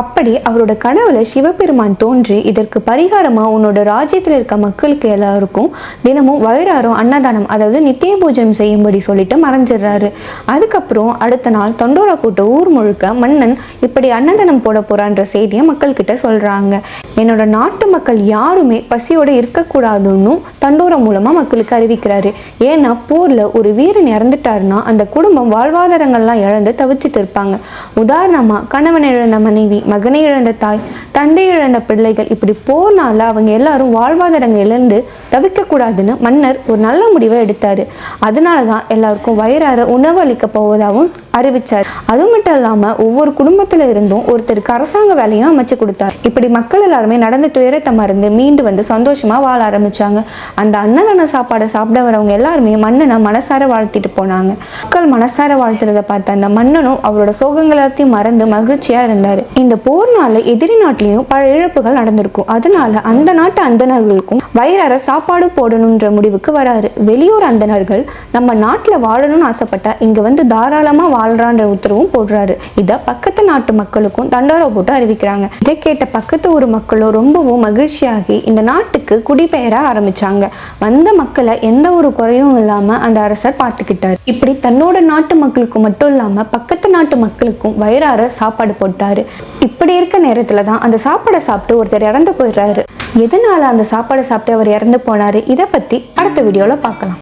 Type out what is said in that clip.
அப்படி அவரோட கனவுல சிவபெருமான் தோன்றி இதற்கு பரிகாரமா உன்னோட ராஜ்யத்தில் இருக்க மக்களுக்கு எல்லாருக்கும் தினமும் வயிறாரம் அன்னதானம் அதாவது நித்திய பூஜனம் செய்யும்படி சொல்லிட்டு மறைஞ்சிடுறாரு. அதுக்கப்புறம் அடுத்த நாள் தொண்டோரா கூட்ட ஊர் முழுக்க மன்னன் இப்படி அன்னதானம் போட போறான்ற செய்தியை மக்கள்கிட்ட சொல்றாங்க. என்னோட நாட்டு மக்கள் யாருமே பசியோட இருக்கக்கூடாதுன்னு தண்டோரா மூலமா மக்களுக்கு அறிவிக்கிறாரு. ஏன்னா போர்ல ஒரு வீரன் இறந்துட்டாருன்னா அந்த குடும்பம் வாழ்வாதாரங்கள்லாம் இழந்து தவிச்சிட்டு இருப்பாங்க. உதாரணமா கணவன் இழந்த மனைவி மகனை இழந்த தாய் தந்தை இழந்த பிள்ளைகள் இப்படி போனால அவங்க எல்லாரும் வாழ்வாதாரங்கள் இழந்து தவிக்கக்கூடாதுன்னு மன்னர் ஒரு நல்ல முடிவை எடுத்தார். அதனால தான் எல்லாருக்கும் வயிறார உணவு அளிக்க போவதாகவும் அறிவிச்சார். அது மட்டும் இல்லாமல் ஒவ்வொரு குடும்பத்தில் இருந்தும் ஒருத்தருக்கு அரசாங்க வேலையும் அமைச்சு கொடுத்தார். இப்படி மக்கள் எல்லாருமே நடந்த துயரத்தை மறந்து மீண்டு வந்து சந்தோஷமாக வாழ ஆரம்பித்தாங்க அந்த அன்னதான சாப்பாடை சாப்பிட வரவங்க எல்லாருமே மன்னனை மனசார வாழ்த்திட்டு போனாங்க. மக்கள் மனசார வாழ்த்துறத பார்த்த அந்த மன்னனும் அவரோட சோகங்கள் எல்லாத்தையும் மறந்து மகிழ்ச்சியாக இருந்தார். இந்த போர்னால எதிரி நாட்டிலையும் பல இழப்புகள் நடந்திருக்கும். அதனால அந்த நாட்டு அந்தணர்களுக்கும் வயிறார சாப்பாடு போடணுன்ற முடிவுக்கு வராரு. வெளியூர் அந்தனர்கள் நம்ம நாட்டில் வாழணும்னு ஆசைப்பட்டா இங்க வந்து தாராளமா வாழ்றான்ற உத்தரவும் போடுறாரு. இதை பக்கத்து நாட்டு மக்களுக்கும் தண்டோரா போட்டு அறிவிக்கிறாங்க. இதை கேட்ட பக்கத்து ஊர் மக்களும் ரொம்பவும் மகிழ்ச்சியாகி இந்த நாட்டுக்கு குடிபெயர ஆரம்பிச்சாங்க. வந்த மக்களை எந்த ஒரு குறையும் இல்லாம அந்த அரசர் பார்த்துக்கிட்டாரு. இப்படி தன்னோட நாட்டு மக்களுக்கு மட்டும் இல்லாம பக்கத்து நாட்டு மக்களுக்கும் வயிறார சாப்பாடு போட்டாரு. இப்படி இருக்க நேரத்துல தான் அந்த சாப்பாடை சாப்பிட்டு ஒருத்தர் இறந்து போயிடுறாரு. எதனால அந்த சாப்பாடை சாப்பிட்டு அவர் இறந்து போனாரு. இதை பத்தி அடுத்த வீடியோல பார்க்கலாம்.